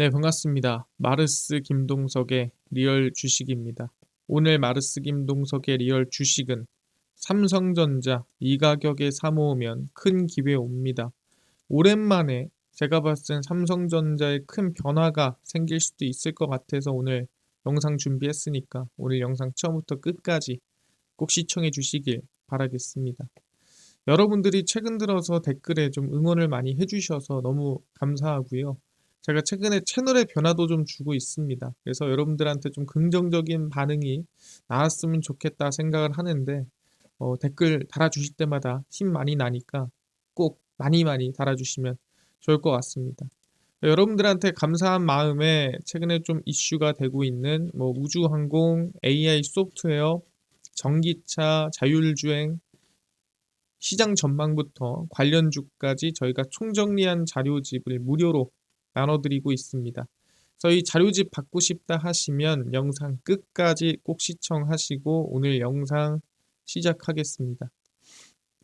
네, 반갑습니다. 마르스 김동석의 리얼 주식입니다. 오늘 마르스 김동석의 리얼 주식은 삼성전자 이 가격에 사모으면 큰 기회 옵니다. 오랜만에 제가 봤을 땐 삼성전자에 큰 변화가 생길 수도 있을 것 같아서 오늘 영상 준비했으니까 오늘 영상 처음부터 끝까지 꼭 시청해 주시길 바라겠습니다. 여러분들이 최근 들어서 댓글에 좀 응원을 많이 해주셔서 너무 감사하고요. 제가 최근에 채널의 변화도 좀 주고 있습니다. 그래서 여러분들한테 좀 긍정적인 반응이 나왔으면 좋겠다 생각을 하는데 어, 댓글 달아주실 때마다 힘 많이 나니까 꼭 많이 많이 달아주시면 좋을 것 같습니다. 여러분들한테 감사한 마음에 최근에 좀 이슈가 되고 있는 뭐 우주항공, AI 소프트웨어, 전기차, 자율주행, 시장 전망부터 관련 주까지 저희가 총정리한 자료집을 무료로 나눠드리고 있습니다. 저희 자료집 받고 싶다 하시면 영상 끝까지 꼭 시청하시고 오늘 영상 시작하겠습니다.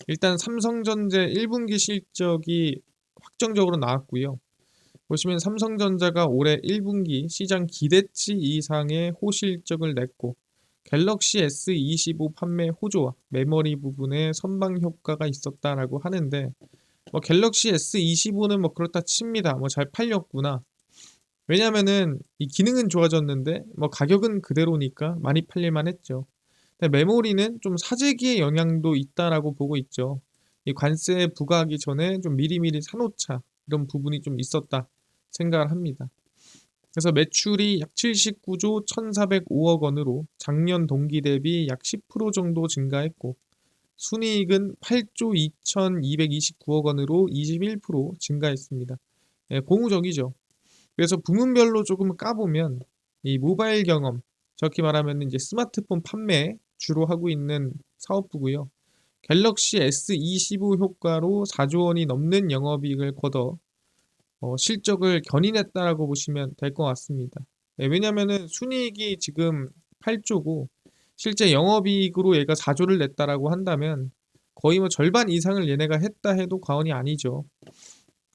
일단 삼성전자 1분기 실적이 확정적으로 나왔고요. 보시면 삼성전자가 올해 1분기 시장 기대치 이상의 호실적을 냈고 갤럭시 S25 판매 호조와 메모리 부분에 선방 효과가 있었다라고 하는데 뭐 갤럭시 S25는 뭐 그렇다 칩니다. 뭐 잘 팔렸구나. 왜냐면은 이 기능은 좋아졌는데 뭐 가격은 그대로니까 많이 팔릴만 했죠. 근데 메모리는 좀 사재기의 영향도 있다라고 보고 있죠. 이 관세 부과하기 전에 좀 미리미리 사놓자 이런 부분이 좀 있었다 생각을 합니다. 그래서 매출이 약 79조 1,405억 원으로 작년 동기 대비 약 10% 정도 증가했고 순이익은 8조 2,229억 원으로 21% 증가했습니다. 예, 고무적이죠. 그래서 부문별로 조금 까보면 이 모바일 경험, 적히 말하면 이제 스마트폰 판매 주로 하고 있는 사업부고요. 갤럭시 S25 효과로 4조 원이 넘는 영업이익을 거둬 어, 실적을 견인했다라고 보시면 될 것 같습니다. 예, 왜냐하면 순이익이 지금 8조고 실제 영업이익으로 얘가 4조를 냈다라고 한다면 거의 뭐 절반 이상을 얘네가 했다 해도 과언이 아니죠.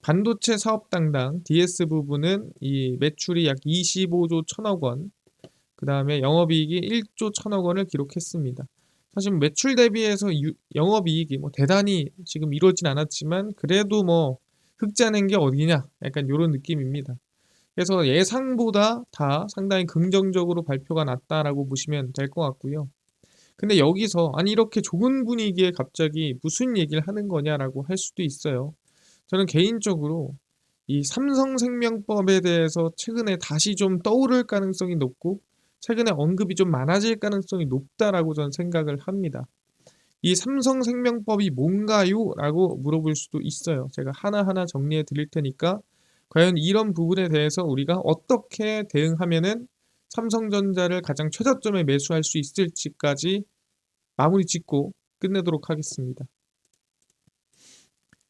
반도체 사업 당당 DS 부분은 이 매출이 약 25조 1천억 원, 그 다음에 영업이익이 1조 1천억 원을 기록했습니다. 사실 매출 대비해서 유, 영업이익이 뭐 대단히 지금 이루어진 않았지만 그래도 뭐 흑자 낸 게 어디냐 약간 이런 느낌입니다. 그래서 예상보다 다 상당히 긍정적으로 발표가 났다라고 보시면 될 것 같고요. 근데 여기서 아니 이렇게 좋은 분위기에 갑자기 무슨 얘기를 하는 거냐라고 할 수도 있어요. 저는 개인적으로 이 삼성생명법에 대해서 최근에 다시 좀 떠오를 가능성이 높고 최근에 언급이 좀 많아질 가능성이 높다라고 저는 생각을 합니다. 이 삼성생명법이 뭔가요? 라고 물어볼 수도 있어요. 제가 하나하나 정리해 드릴 테니까 과연 이런 부분에 대해서 우리가 어떻게 대응하면은 삼성전자를 가장 최저점에 매수할 수 있을지까지 마무리 짓고 끝내도록 하겠습니다.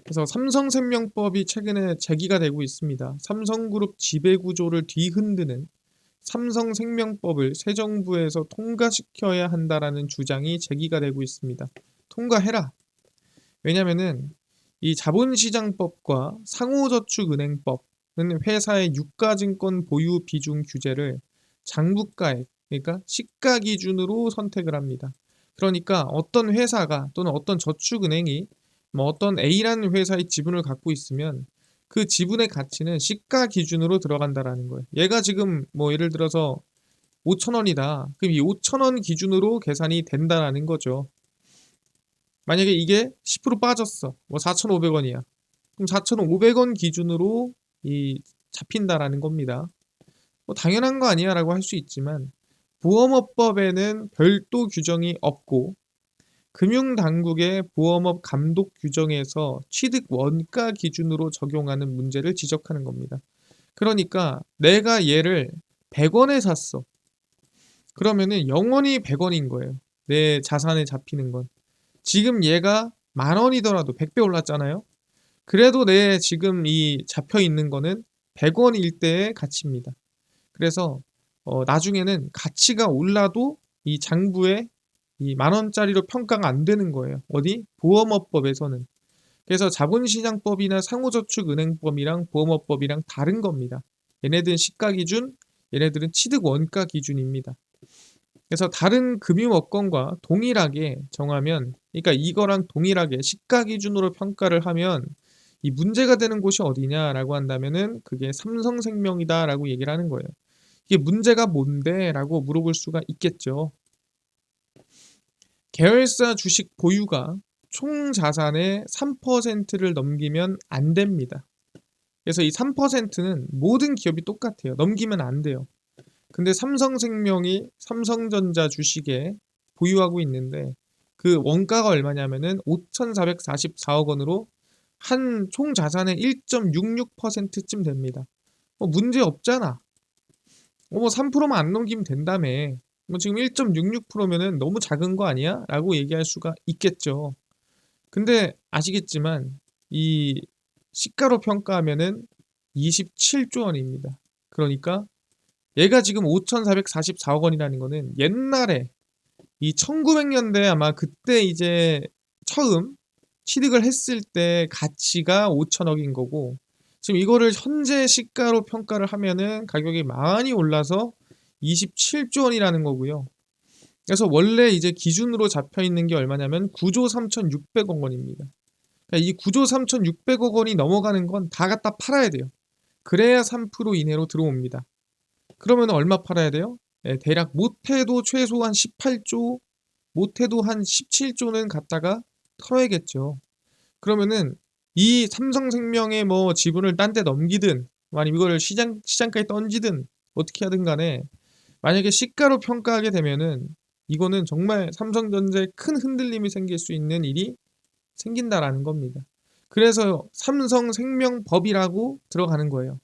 그래서 삼성생명법이 최근에 제기가 되고 있습니다. 삼성그룹 지배구조를 뒤흔드는 삼성생명법을 새 정부에서 통과시켜야 한다라는 주장이 제기가 되고 있습니다. 통과해라. 왜냐면은 이 자본시장법과 상호저축은행법 회사의 유가증권 보유 비중 규제를 장부가액 그러니까 시가 기준으로 선택을 합니다. 그러니까 어떤 회사가 또는 어떤 저축은행이 뭐 어떤 A라는 회사의 지분을 갖고 있으면 그 지분의 가치는 시가 기준으로 들어간다라는 거예요. 얘가 지금 뭐 예를 들어서 5천 원이다. 그럼 이 5천 원 기준으로 계산이 된다라는 거죠. 만약에 이게 10% 빠졌어. 뭐 4,500원이야. 그럼 4,500원 기준으로 이 잡힌다라는 겁니다. 뭐 당연한 거 아니야라고 할 수 있지만 보험업법에는 별도 규정이 없고 금융당국의 보험업 감독 규정에서 취득 원가 기준으로 적용하는 문제를 지적하는 겁니다. 그러니까 내가 얘를 100원에 샀어. 그러면은 영원히 100원인 거예요. 내 자산에 잡히는 건. 지금 얘가 만 원이더라도 100배 올랐잖아요. 그래도 내 지금 이 잡혀 있는 거는 100원일 때의 가치입니다. 그래서 어, 나중에는 가치가 올라도 이 장부에 이 만원짜리로 평가가 안 되는 거예요. 어디? 보험업법에서는. 그래서 자본시장법이나 상호저축은행법이랑 보험업법이랑 다른 겁니다. 얘네들은 시가 기준, 얘네들은 취득 원가 기준입니다. 그래서 다른 금융업권과 동일하게 정하면, 그러니까 이거랑 동일하게 시가 기준으로 평가를 하면 이 문제가 되는 곳이 어디냐라고 한다면은 그게 삼성생명이다라고 얘기를 하는 거예요. 이게 문제가 뭔데라고 물어볼 수가 있겠죠. 계열사 주식 보유가 총 자산의 3%를 넘기면 안 됩니다. 그래서 이 3%는 모든 기업이 똑같아요. 넘기면 안 돼요. 근데 삼성생명이 삼성전자 주식에 보유하고 있는데 그 원가가 얼마냐면은 5,444억 원으로 한 총 자산의 1.66%쯤 됩니다. 뭐 문제 없잖아. 어, 뭐 3%만 안 넘기면 된다며. 뭐 지금 1.66%면은 너무 작은 거 아니야? 라고 얘기할 수가 있겠죠. 근데 아시겠지만 이 시가로 평가하면은 27조 원입니다. 그러니까 얘가 지금 5,444억 원이라는 거는 옛날에 이 1900년대 아마 그때 이제 처음 취득을 했을 때 가치가 5천억인 거고 지금 이거를 현재 시가로 평가를 하면은 가격이 많이 올라서 27조 원이라는 거고요. 그래서 원래 이제 기준으로 잡혀 있는 게 얼마냐면 9조 3,600억 원입니다. 그러니까 이 9조 3,600억 원이 넘어가는 건 다 갖다 팔아야 돼요. 그래야 3% 이내로 들어옵니다. 그러면 얼마 팔아야 돼요? 예, 대략 못해도 최소한 18조, 못해도 한 17조는 갖다가 털어야겠죠. 그러면은 이 삼성생명의 뭐 지분을 딴 데 넘기든 아니면 이걸 시장 시장까지 던지든 어떻게 하든 간에 만약에 시가로 평가하게 되면은 이거는 정말 삼성전자에 큰 흔들림이 생길 수 있는 일이 생긴다라는 겁니다. 그래서 삼성생명법이라고 들어가는 거예요.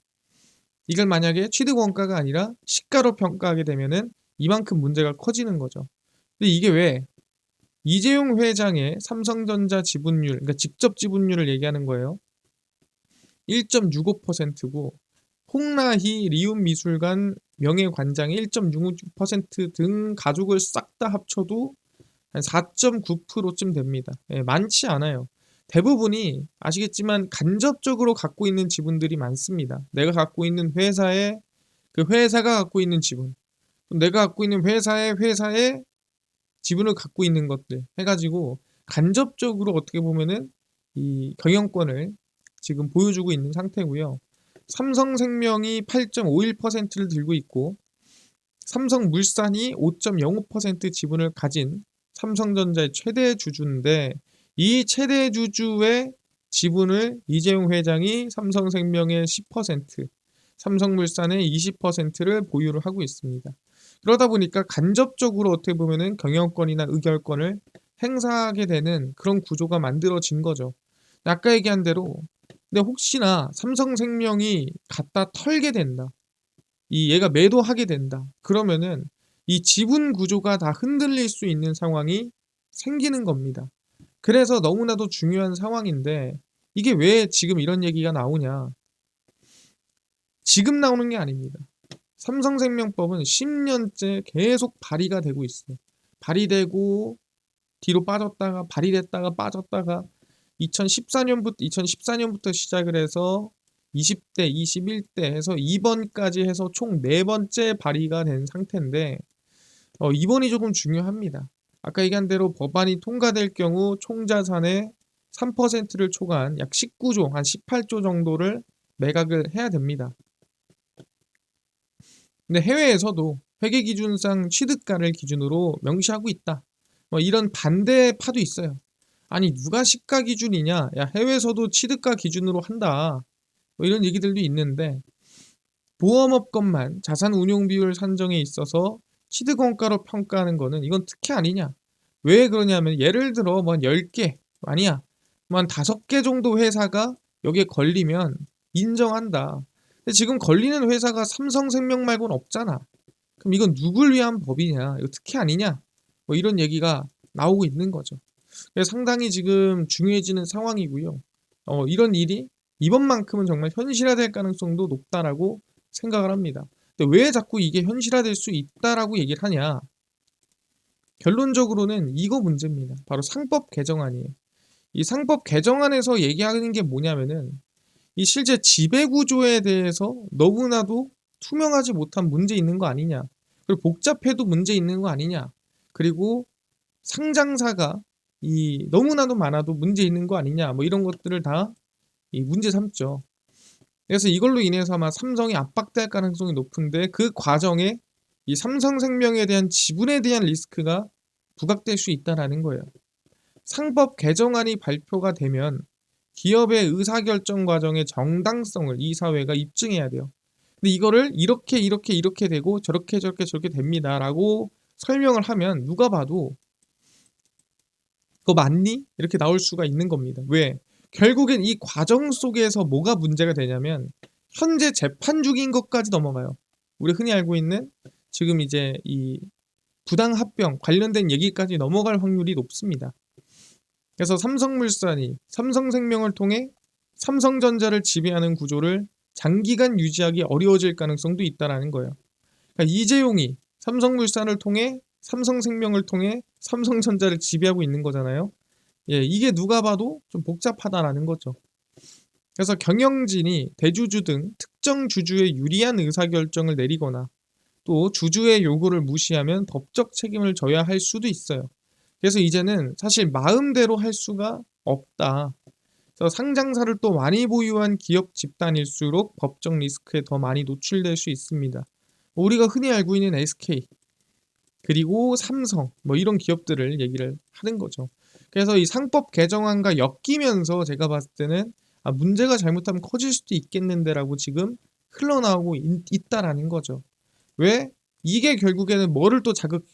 이걸 만약에 취득 원가가 아니라 시가로 평가하게 되면은 이만큼 문제가 커지는 거죠. 근데 이게 왜 이재용 회장의 삼성전자 지분율, 그러니까 직접 지분율을 얘기하는 거예요. 1.65%고 홍라희 리움미술관 명예관장의 1.66%등 가족을 싹 다 합쳐도 한 4.9%쯤 됩니다. 예, 많지 않아요. 대부분이 아시겠지만 간접적으로 갖고 있는 지분들이 많습니다. 내가 갖고 있는 회사에 그 회사가 갖고 있는 지분, 내가 갖고 있는 회사의 회사의 지분을 갖고 있는 것들 해가지고 간접적으로 어떻게 보면은 이 경영권을 지금 보여주고 있는 상태고요. 삼성생명이 8.51%를 들고 있고 삼성물산이 5.05% 지분을 가진 삼성전자의 최대 주주인데 이 최대 주주의 지분을 이재용 회장이 삼성생명의 10%, 삼성물산의 20%를 보유를 하고 있습니다. 그러다 보니까 간접적으로 어떻게 보면은 경영권이나 의결권을 행사하게 되는 그런 구조가 만들어진 거죠. 아까 얘기한 대로 근데 혹시나 삼성생명이 갖다 털게 된다. 이 얘가 매도하게 된다. 그러면은 이 지분 구조가 다 흔들릴 수 있는 상황이 생기는 겁니다. 그래서 너무나도 중요한 상황인데 이게 왜 지금 이런 얘기가 나오냐? 지금 나오는 게 아닙니다. 삼성생명법은 10년째 계속 발의가 되고 있어요. 발의되고 뒤로 빠졌다가 발의됐다가 빠졌다가 2014년부터 2014년부터 시작을 해서 20대, 21대 해서 2번까지 해서 총 4번째 발의가 된 상태인데 어, 이번이 조금 중요합니다. 아까 얘기한 대로 법안이 통과될 경우 총 자산의 3%를 초과한 약 19조, 한 18조 정도를 매각을 해야 됩니다. 근데 해외에서도 회계 기준상 취득가를 기준으로 명시하고 있다. 뭐 이런 반대 파도 있어요. 아니 누가 시가 기준이냐? 야 해외에서도 취득가 기준으로 한다. 뭐 이런 얘기들도 있는데 보험업 것만 자산 운용 비율 산정에 있어서 취득 원가로 평가하는 거는 이건 특혜 아니냐? 왜 그러냐면 예를 들어 뭐 10개 아니야. 뭐 한 5개 정도 회사가 여기에 걸리면 인정한다. 지금 걸리는 회사가 삼성생명 말고는 없잖아. 그럼 이건 누굴 위한 법이냐? 이거 특혜 아니냐? 뭐 이런 얘기가 나오고 있는 거죠. 상당히 지금 중요해지는 상황이고요. 어, 이런 일이 이번만큼은 정말 현실화될 가능성도 높다라고 생각을 합니다. 근데 왜 자꾸 이게 현실화될 수 있다라고 얘기를 하냐? 결론적으로는 이거 문제입니다. 바로 상법 개정안이에요. 이 상법 개정안에서 얘기하는 게 뭐냐면은 이 실제 지배 구조에 대해서 너무나도 투명하지 못한 문제 있는 거 아니냐. 그리고 복잡해도 문제 있는 거 아니냐. 그리고 상장사가 이 너무나도 많아도 문제 있는 거 아니냐. 뭐 이런 것들을 다 이 문제 삼죠. 그래서 이걸로 인해서 아마 삼성이 압박될 가능성이 높은데 그 과정에 이 삼성생명에 대한 지분에 대한 리스크가 부각될 수 있다라는 거예요. 상법 개정안이 발표가 되면 기업의 의사결정 과정의 정당성을 이 사회가 입증해야 돼요. 근데 이거를 이렇게 이렇게 이렇게 되고 저렇게 저렇게 저렇게 됩니다라고 설명을 하면 누가 봐도 그거 맞니? 이렇게 나올 수가 있는 겁니다. 왜? 결국엔 이 과정 속에서 뭐가 문제가 되냐면 현재 재판 중인 것까지 넘어가요. 우리 흔히 알고 있는 지금 이제 이 부당합병 관련된 얘기까지 넘어갈 확률이 높습니다. 그래서 삼성물산이 삼성생명을 통해 삼성전자를 지배하는 구조를 장기간 유지하기 어려워질 가능성도 있다라는 거예요. 그러니까 이재용이 삼성물산을 통해 삼성생명을 통해 삼성전자를 지배하고 있는 거잖아요. 예, 이게 누가 봐도 좀 복잡하다라는 거죠. 그래서 경영진이 대주주 등 특정 주주의 유리한 의사결정을 내리거나 또 주주의 요구를 무시하면 법적 책임을 져야 할 수도 있어요. 그래서 이제는 사실 마음대로 할 수가 없다. 그래서 상장사를 또 많이 보유한 기업 집단일수록 법적 리스크에 더 많이 노출될 수 있습니다. 우리가 흔히 알고 있는 SK 그리고 삼성 뭐 이런 기업들을 얘기를 하는 거죠. 그래서 이 상법 개정안과 엮이면서 제가 봤을 때는 아, 문제가 잘못하면 커질 수도 있겠는데라고 지금 흘러나오고 있, 다라는 거죠. 왜? 이게 결국에는 뭐를 또 자극,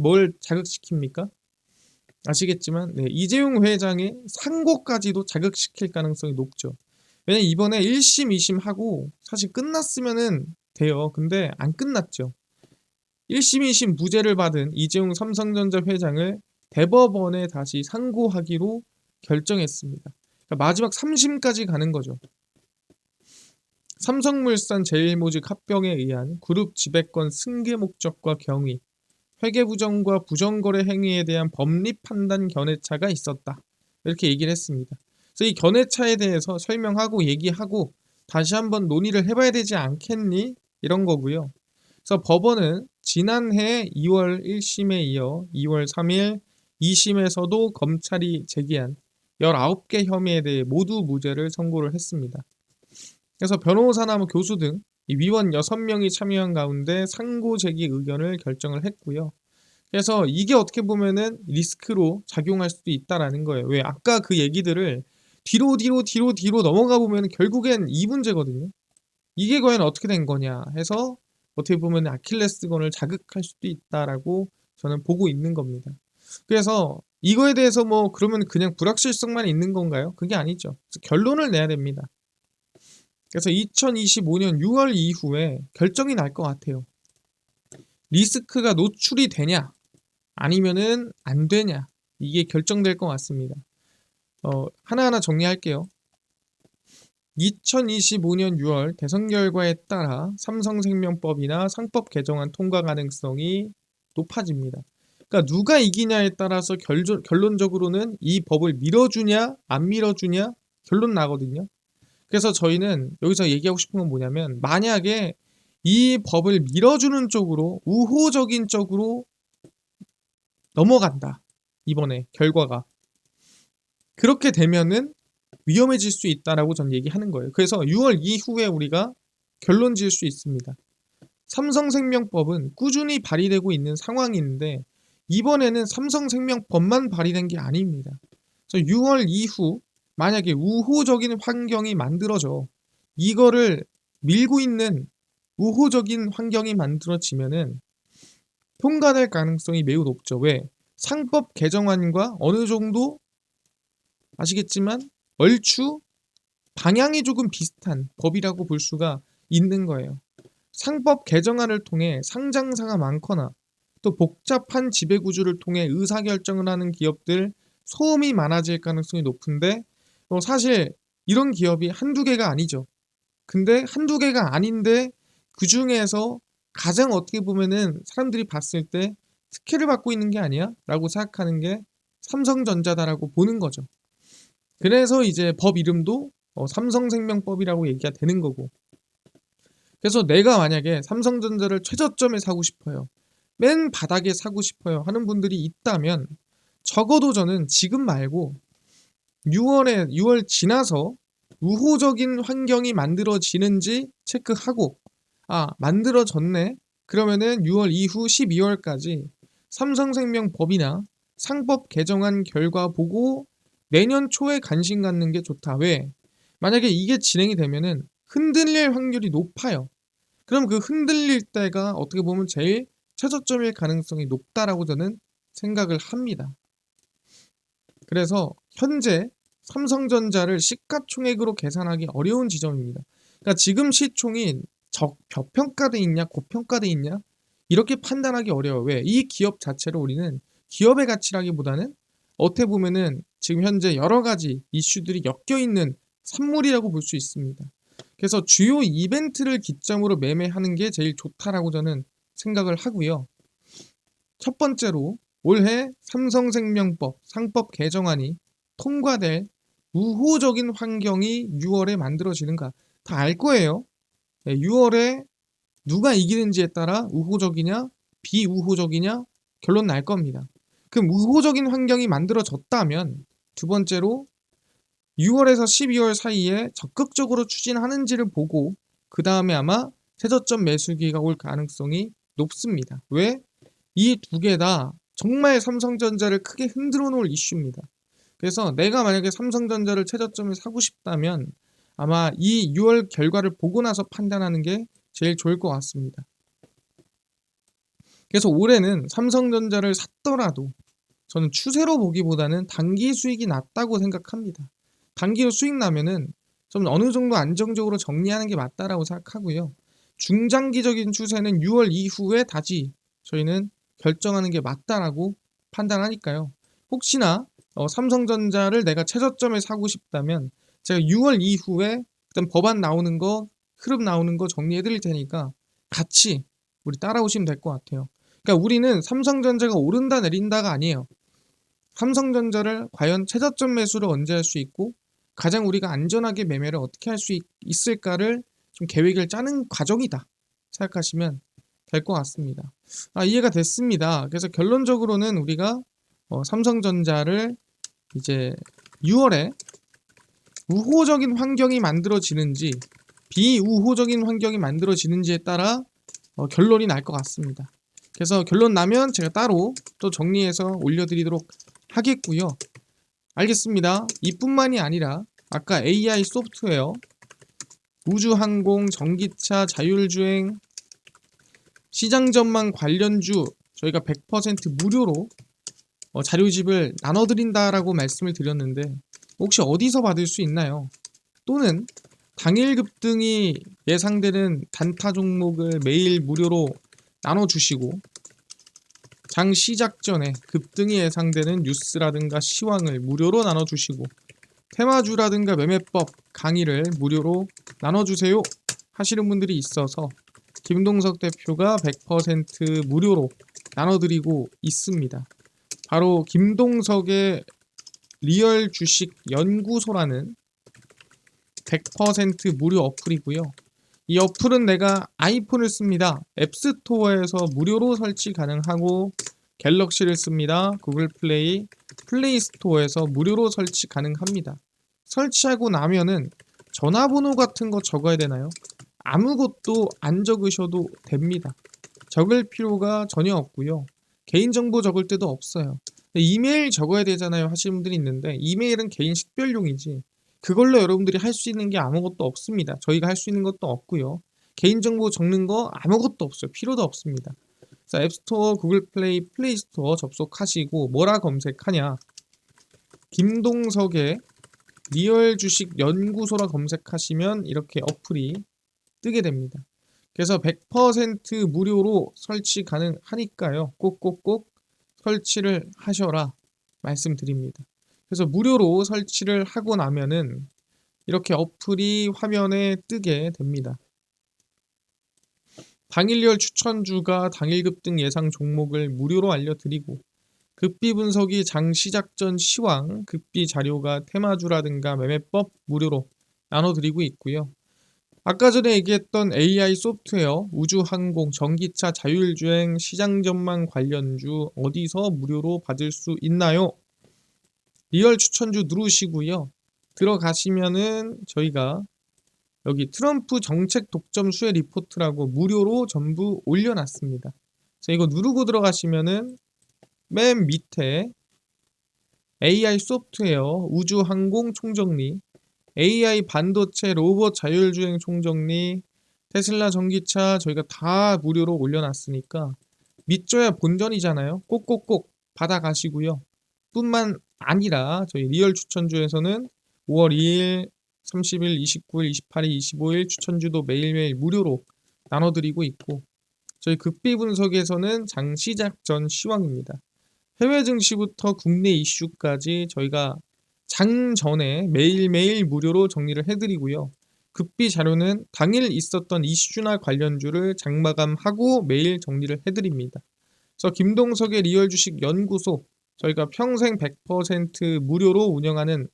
뭘 자극시킵니까? 아시겠지만, 네, 이재용 회장의 상고까지도 자극시킬 가능성이 높죠. 왜냐면 이번에 1심, 2심 하고 사실 끝났으면은 돼요. 근데 안 끝났죠. 1심, 2심 무죄를 받은 이재용 삼성전자 회장을 대법원에 다시 상고하기로 결정했습니다. 그러니까 마지막 3심까지 가는 거죠. 삼성물산 제일모직 합병에 의한 그룹 지배권 승계 목적과 경위, 회계부정과 부정거래 행위에 대한 법리 판단 견해차가 있었다. 이렇게 얘기를 했습니다. 그래서 이 견해차에 대해서 설명하고 얘기하고 다시 한번 논의를 해봐야 되지 않겠니? 이런 거고요. 그래서 법원은 지난해 2월 1심에 이어 2월 3일 2심에서도 검찰이 제기한 19개 혐의에 대해 모두 무죄를 선고를 했습니다. 그래서 변호사나 뭐 교수 등 위원 6명이 참여한 가운데 상고 제기 의견을 결정을 했고요. 그래서 이게 어떻게 보면은 리스크로 작용할 수도 있다라는 거예요. 왜 아까 그 얘기들을 뒤로 뒤로 뒤로 뒤로 넘어가 보면 결국엔 이 문제거든요. 이게 과연 어떻게 된 거냐 해서 어떻게 보면 아킬레스건을 자극할 수도 있다라고 저는 보고 있는 겁니다. 그래서 이거에 대해서 뭐 그러면 그냥 불확실성만 있는 건가요? 그게 아니죠. 결론을 내야 됩니다. 그래서 2025년 6월 이후에 결정이 날 것 같아요. 리스크가 노출이 되냐 아니면은 안 되냐 이게 결정될 것 같습니다. 어, 하나하나 정리할게요. 2025년 6월 대선 결과에 따라 삼성생명법이나 상법 개정안 통과 가능성이 높아집니다. 그러니까 누가 이기냐에 따라서 결조, 결론적으로는 이 법을 밀어주냐 안 밀어주냐 결론 나거든요. 그래서 저희는 여기서 얘기하고 싶은 건 뭐냐면 만약에 이 법을 밀어주는 쪽으로 우호적인 쪽으로 넘어간다. 이번에 결과가 그렇게 되면은 위험해질 수 있다라고 전 얘기하는 거예요. 그래서 6월 이후에 우리가 결론 지을 수 있습니다. 삼성생명법은 꾸준히 발의되고 있는 상황인데 이번에는 삼성생명법만 발의된 게 아닙니다. 그래서 6월 이후 만약에 우호적인 환경이 만들어져 이거를 밀고 있는 우호적인 환경이 만들어지면은 통과될 가능성이 매우 높죠. 왜? 상법 개정안과 어느 정도 아시겠지만 얼추 방향이 조금 비슷한 법이라고 볼 수가 있는 거예요. 상법 개정안을 통해 상장사가 많거나 또 복잡한 지배구조를 통해 의사결정을 하는 기업들 소음이 많아질 가능성이 높은데 어, 사실 이런 기업이 한두 개가 아니죠. 근데 한두 개가 아닌데 그 중에서 가장 어떻게 보면은 사람들이 봤을 때 특혜를 받고 있는 게 아니야? 라고 생각하는 게 삼성전자다라고 보는 거죠. 그래서 이제 법 이름도 어, 삼성생명법이라고 얘기가 되는 거고 그래서 내가 만약에 삼성전자를 최저점에 사고 싶어요. 맨 바닥에 사고 싶어요 하는 분들이 있다면 적어도 저는 지금 말고 6월에 6월 지나서 우호적인 환경이 만들어지는지 체크하고 아 만들어졌네 그러면은 6월 이후 12월까지 삼성생명 법이나 상법 개정안 결과 보고 내년 초에 관심 갖는 게 좋다. 왜? 만약에 이게 진행이 되면은 흔들릴 확률이 높아요. 그럼 그 흔들릴 때가 어떻게 보면 제일 최저점일 가능성이 높다라고 저는 생각을 합니다. 그래서 현재 삼성전자를 시가총액으로 계산하기 어려운 지점입니다. 그러니까 지금 시총이 적 저평가돼 있냐 고평가돼 있냐 이렇게 판단하기 어려워. 왜? 이 기업 자체를 우리는 기업의 가치라기보다는 어떻게 보면은 지금 현재 여러 가지 이슈들이 엮여 있는 산물이라고 볼 수 있습니다. 그래서 주요 이벤트를 기점으로 매매하는 게 제일 좋다라고 저는 생각을 하고요. 첫 번째로 올해 삼성생명법 상법 개정안이 통과될 우호적인 환경이 6월에 만들어지는가 다 알 거예요. 6월에 누가 이기는지에 따라 우호적이냐 비우호적이냐 결론 날 겁니다. 그럼 우호적인 환경이 만들어졌다면 두 번째로 6월에서 12월 사이에 적극적으로 추진하는지를 보고 그 다음에 아마 최저점 매수기가 올 가능성이 높습니다. 왜? 이 두 개 다 정말 삼성전자를 크게 흔들어 놓을 이슈입니다. 그래서 내가 만약에 삼성전자를 최저점에 사고 싶다면 아마 이 6월 결과를 보고 나서 판단하는 게 제일 좋을 것 같습니다. 그래서 올해는 삼성전자를 샀더라도 저는 추세로 보기보다는 단기 수익이 낮다고 생각합니다. 단기로 수익 나면은 좀 어느 정도 안정적으로 정리하는 게 맞다라고 생각하고요. 중장기적인 추세는 6월 이후에 다시 저희는 결정하는 게 맞다라고 판단하니까요. 혹시나 어, 삼성전자를 내가 최저점에 사고 싶다면 제가 6월 이후에 일단 법안 나오는 거, 흐름 나오는 거 정리해 드릴 테니까 같이 우리 따라오시면 될 것 같아요. 그러니까 우리는 삼성전자가 오른다 내린다가 아니에요. 삼성전자를 과연 최저점 매수를 언제 할 수 있고 가장 우리가 안전하게 매매를 어떻게 할 수 있을까를 좀 계획을 짜는 과정이다 생각하시면 될 것 같습니다. 아, 이해가 됐습니다. 그래서 결론적으로는 우리가 어, 삼성전자를 이제 6월에 우호적인 환경이 만들어지는지 비우호적인 환경이 만들어지는지에 따라 어, 결론이 날 것 같습니다. 그래서 결론 나면 제가 따로 또 정리해서 올려드리도록 하겠고요. 알겠습니다. 이뿐만이 아니라 아까 AI 소프트웨어, 우주항공, 전기차, 자율주행, 시장 전망 관련주 저희가 100% 무료로 어, 자료집을 나눠드린다라고 말씀을 드렸는데 혹시 어디서 받을 수 있나요? 또는 당일 급등이 예상되는 단타 종목을 매일 무료로 나눠주시고 장 시작 전에 급등이 예상되는 뉴스라든가 시황을 무료로 나눠주시고 테마주라든가 매매법 강의를 무료로 나눠주세요 하시는 분들이 있어서 김동석 대표가 100% 무료로 나눠드리고 있습니다. 바로 김동석의 리얼 주식 연구소라는 100% 무료 어플이고요. 이 어플은 내가 아이폰을 씁니다. 앱스토어에서 무료로 설치 가능하고 갤럭시를 씁니다. 구글 플레이, 플레이 스토어에서 무료로 설치 가능합니다. 설치하고 나면은 전화번호 같은 거 적어야 되나요? 아무것도 안 적으셔도 됩니다. 적을 필요가 전혀 없고요. 개인정보 적을 때도 없어요. 이메일 적어야 되잖아요 하시는 분들이 있는데 이메일은 개인 식별용이지 그걸로 여러분들이 할 수 있는 게 아무것도 없습니다. 저희가 할 수 있는 것도 없고요. 개인정보 적는 거 아무것도 없어요. 필요도 없습니다. 자, 앱스토어, 구글 플레이, 플레이스토어 접속하시고 뭐라 검색하냐? 김동석의 리얼 주식 연구소라 검색하시면 이렇게 어플이 뜨게 됩니다. 그래서 100% 무료로 설치 가능하니까요. 꼭꼭꼭 설치를 하셔라 말씀드립니다. 그래서 무료로 설치를 하고 나면은 이렇게 어플이 화면에 뜨게 됩니다. 당일열 추천주가 당일 급등 예상 종목을 무료로 알려드리고 급비 분석이 장 시작 전 시황, 급비 자료가 테마주라든가 매매법 무료로 나눠드리고 있고요. 아까 전에 얘기했던 AI 소프트웨어, 우주항공, 전기차, 자율주행, 시장 전망 관련주 어디서 무료로 받을 수 있나요? 리얼 추천주 누르시고요. 들어가시면은 저희가 여기 트럼프 정책 독점 수혜 리포트라고 무료로 전부 올려놨습니다. 자, 이거 누르고 들어가시면은 맨 밑에 AI 소프트웨어, 우주항공 총정리, AI 반도체, 로봇 자율주행 총정리, 테슬라 전기차 저희가 다 무료로 올려놨으니까 믿줘야 본전이잖아요. 꼭꼭꼭 받아가시고요. 뿐만 아니라 저희 리얼 추천주에서는 5월 2일, 30일, 29일, 28일, 25일 추천주도 매일매일 무료로 나눠드리고 있고 저희 극비 분석에서는 장 시작 전 시황입니다. 해외 증시부터 국내 이슈까지 저희가 장 전에 매일매일 무료로 정리를 해드리고요. 급비 자료는 당일 있었던 이슈나 관련주를 장마감하고 매일 정리를 해드립니다. 그래서 김동석의 리얼 주식 연구소 저희가 평생 100% 무료로 운영하는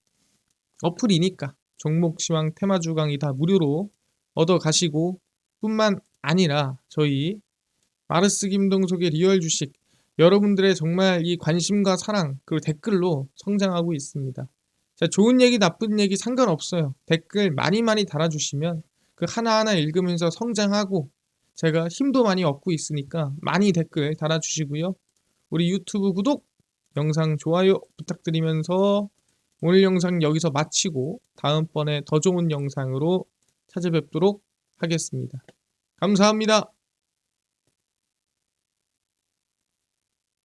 어플이니까 종목 시황 테마주 강의 다 무료로 얻어 가시고 뿐만 아니라 저희 마르스 김동석의 리얼 주식 여러분들의 정말 이 관심과 사랑 그리고 댓글로 성장하고 있습니다. 자, 좋은 얘기 나쁜 얘기 상관없어요. 댓글 많이 많이 달아주시면 그 하나하나 읽으면서 성장하고 제가 힘도 많이 얻고 있으니까 많이 댓글 달아주시고요. 우리 유튜브 구독, 영상 좋아요 부탁드리면서 오늘 영상 여기서 마치고 다음번에 더 좋은 영상으로 찾아뵙도록 하겠습니다. 감사합니다.